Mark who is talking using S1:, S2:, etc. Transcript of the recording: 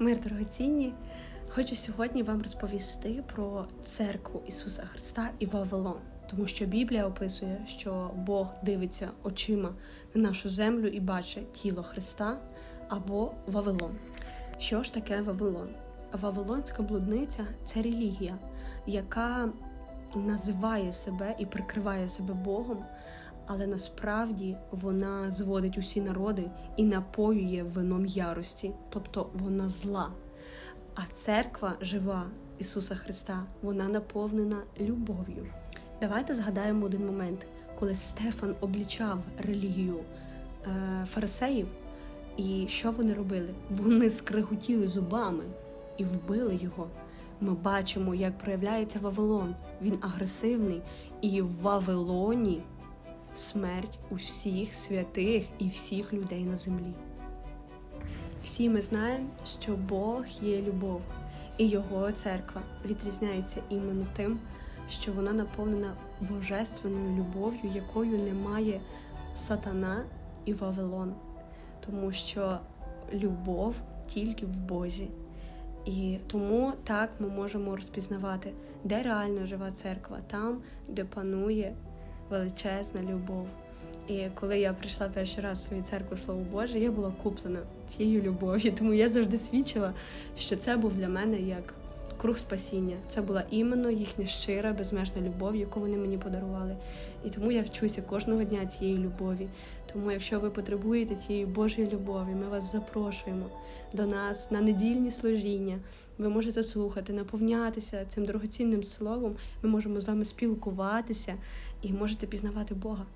S1: Мир дорогоцінні! Хочу сьогодні вам розповісти про церкву Ісуса Христа і Вавилон, тому що Біблія описує, що Бог дивиться очима на нашу землю і бачить тіло Христа або Вавилон. Що ж таке Вавилон? Вавилонська блудниця це релігія, яка називає себе і прикриває себе Богом, але насправді вона зводить усі народи і напоює вином ярості, тобто вона зла. А церква жива Ісуса Христа, вона наповнена любов'ю. Давайте згадаємо один момент, коли Стефан облічав релігію е, фарисеїв, і що вони робили? Вони скриготіли зубами і вбили його. Ми бачимо, як проявляється Вавилон. Він агресивний, і в Вавилоні смерть усіх святих і всіх людей на землі. Всі ми знаємо, що Бог є любов, і Його церква відрізняється іменно тим, що вона наповнена божественною любов'ю, якою немає сатана і Вавилон, тому що любов тільки в Бозі. І тому так ми можемо розпізнавати, де реально жива церква, там, де панує величезна любов. І коли я прийшла перший раз в свою церкву Слово Боже, я була куплена цією любов'ю. Тому я завжди свідчила, що це був для мене як круг спасіння. Це була іменно їхня щира, безмежна любов, яку вони мені подарували. І тому я вчуся кожного дня цієї любові. Тому, якщо ви потребуєте тієї Божої любові, ми вас запрошуємо до нас на недільні служіння. Ви можете слухати, наповнятися цим дорогоцінним словом. Ми можемо з вами спілкуватися і можете пізнавати Бога.